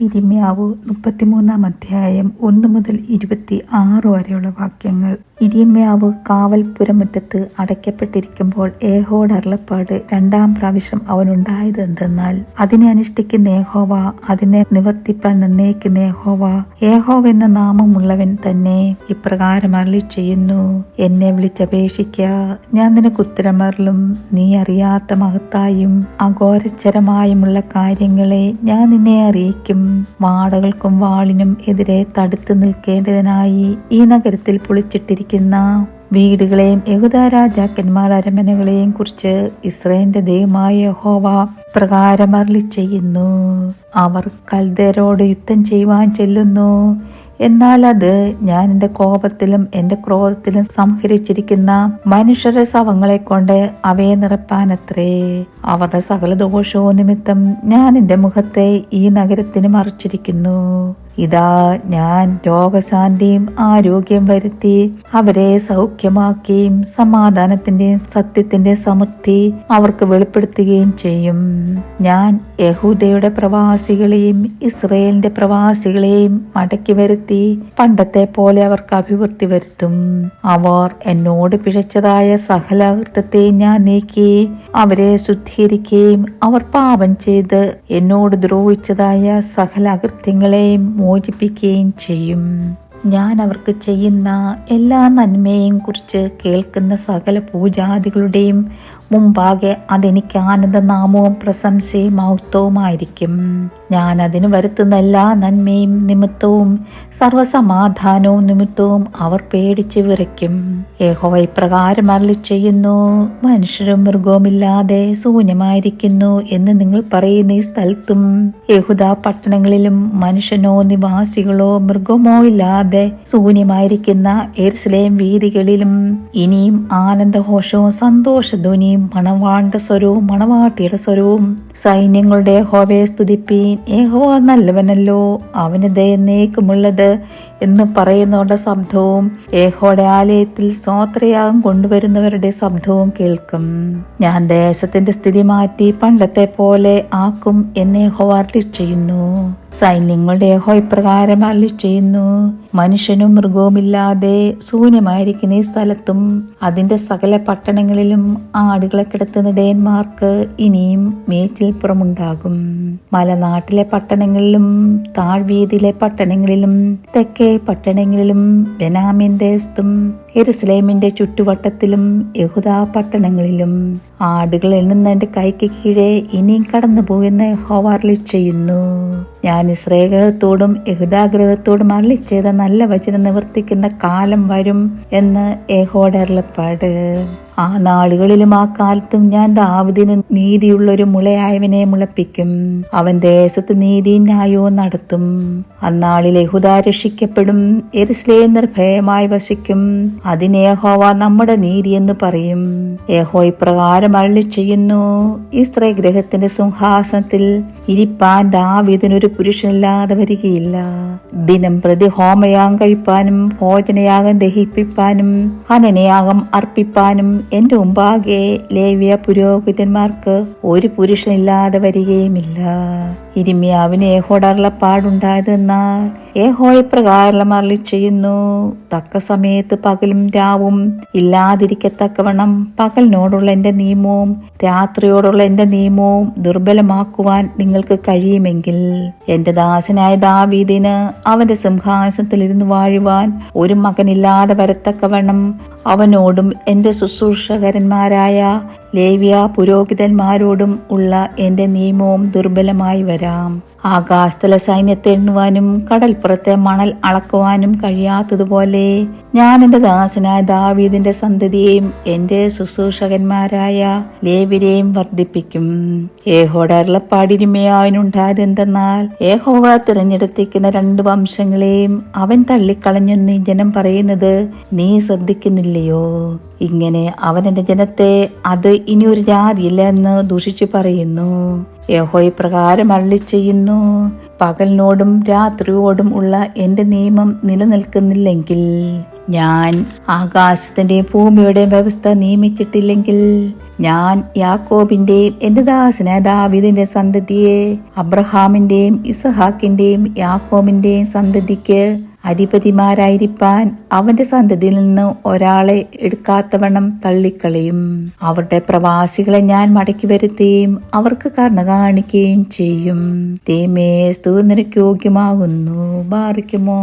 ഇരിമ്യാവ് മുപ്പത്തിമൂന്നാം അധ്യായം ഒന്ന് മുതൽ ഇരുപത്തി ആറ് വരെയുള്ള വാക്യങ്ങൾ. ഇരിമ്യാവ് കാവൽപുരമുറ്റത്ത് അടയ്ക്കപ്പെട്ടിരിക്കുമ്പോൾ ഏഹോട് അരുളപ്പാട് രണ്ടാം പ്രാവശ്യം അവനുണ്ടായത് എന്തെന്നാൽ അതിനെ അനുഷ്ഠിക്കുന്ന ഏഹോവ അതിനെ നിവർത്തിപ്പാൻ നിർണയിക്കുന്ന ഏഹോവ ഏഹോവ എന്ന നാമമുള്ളവൻ തന്നെ ഇപ്രകാരം അരളി ചെയ്യുന്നു. എന്നെ വിളിച്ചപേക്ഷിക്ക ഞാൻ നിനക്ക് ഉത്തരമരലും നീ അറിയാത്ത മഹത്തായും അഘോരച്ചരമായുമുള്ള കാര്യങ്ങളെ ഞാൻ നിന്നെ അറിയിക്കും. വാടകൾക്കും വാളിനും എതിരെ തടുത്തു നിൽക്കേണ്ടതിനായി ഈ നഗരത്തിൽ പൊളിച്ചിട്ടിരിക്കുന്ന വീടുകളെയും യഹുദ രാജാക്കന്മാർ അരമനകളെയും കുറിച്ച് ഇസ്രയേലിന്റെ ദൈവമായ യഹോവ പ്രകാരം ചെയ്യുന്നു. അവർ കൽദരോട് യുദ്ധം ചെയ്യുവാൻ ചെല്ലുന്നു. എന്നാൽ അത് ഞാൻ എന്റെ കോപത്തിലും എന്റെ ക്രോധത്തിലും സംഹരിച്ചിരിക്കുന്ന മനുഷ്യരുടെ ശവങ്ങളെ കൊണ്ട് അവയെ നിറപ്പാനത്രേ. അവരുടെ സകല ദോഷവും നിമിത്തം ഞാൻ എന്റെ മുഖത്തെ ഈ നഗരത്തിന് മറിച്ചിരിക്കുന്നു. ഇതാ ഞാൻ രോഗശാന്തിയും ആരോഗ്യം വരുത്തി അവരെ സൗഖ്യമാക്കുകയും സമാധാനത്തിന്റെയും സത്യത്തിന്റെ സമൃദ്ധി അവർക്ക് വെളിപ്പെടുത്തുകയും ചെയ്യും. ഞാൻ യഹൂദയുടെ പ്രവാസികളെയും ഇസ്രയേലിന്റെ പ്രവാസികളെയും മടക്കി വരുത്തി പണ്ടത്തെ പോലെ അവർക്ക് അഭിവൃദ്ധി വരുത്തും. അവർ എന്നോട് പിഴച്ചതായ സകല ഞാൻ നീക്കി അവരെ ശുദ്ധീകരിക്കുകയും അവർ പാപം ചെയ്ത് എന്നോട് ദ്രോഹിച്ചതായ സകല അകൃത്യങ്ങളെയും മോചിപ്പിക്കുകയും ചെയ്യും. ഞാൻ അവർക്ക് ചെയ്യുന്ന എല്ലാ നന്മയെയും കുറിച്ച് കേൾക്കുന്ന സകല പൂജാദികളുടെയും മുമ്പാകെ അതെനിക്ക് ആനന്ദനാമവും പ്രശംസയും മഹത്വവുമായിരിക്കും. ഞാൻ അതിന് വരുത്തുന്ന എല്ലാ നന്മയും നിമിത്തവും സർവസമാധാനവും നിമിത്തവും അവർ പേടിച്ച് വിറയ്ക്കും. ഏഹോ ഇപ്രകാരം അരളി ചെയ്യുന്നു മനുഷ്യരും മൃഗവുമില്ലാതെ ശൂന്യമായിരിക്കുന്നു എന്ന് നിങ്ങൾ പറയുന്ന ഈ സ്ഥലത്തും യഹുദ പട്ടണങ്ങളിലും മനുഷ്യനോ നിവാസികളോ മൃഗമോ ഇല്ലാതെ ശൂന്യമായിരിക്കുന്ന എരുസലേം വീതികളിലും ഇനിയും ആനന്ദഘോഷവും സന്തോഷധ്വനിയും മണവാണ്ട സ്വരവും മണവാട്ടിയുടെ സ്വരവും സൈന്യങ്ങളുടെ ഹോവയെ സ്തുതിപ്പീൻ. യഹോവ നല്ലവനല്ലോ അവന് ദയനേക്കുമുള്ളത് എന്ന് പറയുന്നവരുടെ ശബ്ദവും ഏഹോടെ ആലയത്തിൽ സ്വോത്രയാഗം കൊണ്ടുവരുന്നവരുടെ ശബ്ദവും കേൾക്കും. ഞാൻ ദേശത്തിന്റെ സ്ഥിതി മാറ്റി പണ്ടത്തെ പോലെ ആക്കും എന്ന് യഹോവ ചെയ്യുന്നു. സൈന്യങ്ങളുടെ യഹോ ഇപ്രകാരം അരളി ചെയ്യുന്നു മനുഷ്യനും മൃഗവുമില്ലാതെ ശൂന്യമായിരിക്കുന്ന ഈ സ്ഥലത്തും അതിന്റെ സകല പട്ടണങ്ങളിലും ആടുകളെ കിടത്തുന്ന ഡേന്മാർക്ക് ഇനിയും മേച്ചിൽപ്പുറമുണ്ടാകും മലനാട്ടിലെ പട്ടണങ്ങളിലും താഴ്വീതിയിലെ പട്ടണങ്ങളിലും തെക്കേ പട്ടണങ്ങളിലും ബെനാമിൻ ദേശത്തും എരുസലേമിന്റെ ചുറ്റുവട്ടത്തിലും യഹുദ പട്ടണങ്ങളിലും. ആടുകൾ എണ്ണുന്നതിന്റെ കൈക്ക് കീഴെ ഇനിയും കടന്നു പോകുന്ന ഹോവാർലി ചെയ്യുന്നു ഞാൻ ഇസ്രേഗ്രഹത്തോടും യഹുദാഗ്രഹത്തോടും അരളി ചെയ്ത നല്ല വചനം നിവർത്തിക്കുന്ന കാലം വരും എന്ന് ഏഹോടെ അരുളപ്പാട് ആ നാളുകളിലും ആ കാലത്തും ഞാൻ ദാവിദിന് നീതിയുള്ള ഒരു മുളയായവനെ മുളപ്പിക്കും. അവൻ ദേശത്ത് നീതി ന്യായോ നടത്തും. അന്നാളിൽ യഹുദ രക്ഷിക്കപ്പെടും. എരിസ്ലേ നിർഭയമായി വശിക്കും അതിനെ യഹോവ നമ്മുടെ നീതി എന്ന് പറയും. യഹോ ഇപ്രകാരം അരളി ചെയ്യുന്നു ഇസ്രേ ഗ്രഹത്തിന്റെ സിംഹാസനത്തിൽ ഇരിപ്പാൻ ദാവീദിനൊരു പുരുഷനില്ലാതെ വരികയില്ല. ദിനം പ്രതി ഹോമയാഗം കഴിപ്പാനും ഭോജനയാഗം ദഹിപ്പിപ്പാനും ഹനനയാഗം അർപ്പിപ്പാനും എന്റെ മുമ്പാകെ ലേവ്യ പുരോഹിതന്മാർക്ക് ഒരു പുരുഷനില്ലാതെ വരികയുമില്ല. ഇരിമ്യാവിന് ഏഹോടറുള്ള പാടുണ്ടായതെന്നാൽ ഏഹോ ഇപ്രകാരം അരളി ചെയ്യുന്നു. തക്ക സമയത്ത് പകലും രാവും ഇല്ലാതിരിക്കത്തക്കവണ്ണം പകലിനോടുള്ള എന്റെ നിയമവും രാത്രിയോടുള്ള എന്റെ നിയമവും ദുർബലമാക്കുവാൻ നിങ്ങൾക്ക് കഴിയുമെങ്കിൽ എന്റെ ദാസനായ ദാവീദിന് അവന്റെ സിംഹാസനത്തിൽ ഇരുന്ന് വാഴുവാൻ ഒരു മകനില്ലാതെ വരത്തക്കവണ്ണം അവനോടും എന്റെ ശുശ്രൂഷകരന്മാരായ ലേവ്യ പുരോഹിതന്മാരോടും ഉള്ള എന്റെ നിയമവും ദുർബലമായി വരാം. ആകാശത്തിലെ സൈന്യത്തെ എണ്ണുവാനും കടൽപ്പുറത്തെ മണൽ അളക്കുവാനും കഴിയാത്തതുപോലെ ഞാൻ എന്റെ ദാസനായ ദാവീദിന്റെ സന്തതിയെയും എന്റെ ശുശ്രൂഷകന്മാരായ ലേവിരെയും വർദ്ധിപ്പിക്കും. ഏഹോടെ അരുളപ്പാടിരുമയാവിനുണ്ടായത് എന്തെന്നാൽ ഏഹോവ തിരഞ്ഞെടുത്തിരിക്കുന്ന രണ്ട് വംശങ്ങളെയും അവൻ തള്ളിക്കളഞ്ഞെന്ന് ജനം പറയുന്നത് നീ ശ്രദ്ധിക്കുന്നില്ലയോ? ഇങ്ങനെ അവൻ എന്റെ ജനത്തെ അത് ഇനി ഒരു ജാതിയില്ല എന്ന് ദൂഷിച്ചു പറയുന്നു. യഹോ ഇപ്രകാരം അള്ളി ചെയ്യുന്നു പകലിനോടും രാത്രിയോടും ഉള്ള എന്റെ നിയമം നിലനിൽക്കുന്നില്ലെങ്കിൽ ഞാൻ ആകാശത്തിന്റെയും ഭൂമിയുടെയും വ്യവസ്ഥ നിയമിച്ചിട്ടില്ലെങ്കിൽ ഞാൻ യാക്കോബിന്റെയും എന്റെ ദാസന ദാവിദിന്റെ സന്തതിയെ അബ്രഹാമിന്റെയും ഇസഹാക്കിന്റെയും യാക്കോബിന്റെയും സന്തതിക്ക് അധിപതിമാരായിരിക്കാൻ അവന്റെ സന്തതിയിൽ നിന്ന് ഒരാളെ എടുക്കാത്തവണ്ണം തള്ളിക്കളയും. അവരുടെ പ്രവാസികളെ ഞാൻ മടക്കി വരുത്തുകയും അവർക്ക് കർണ കാണിക്കുകയും ചെയ്യും. തേമേ സ്തൂർ നിനക്ക് യോഗ്യമാകുന്നു. ബാറിക്കുമോ?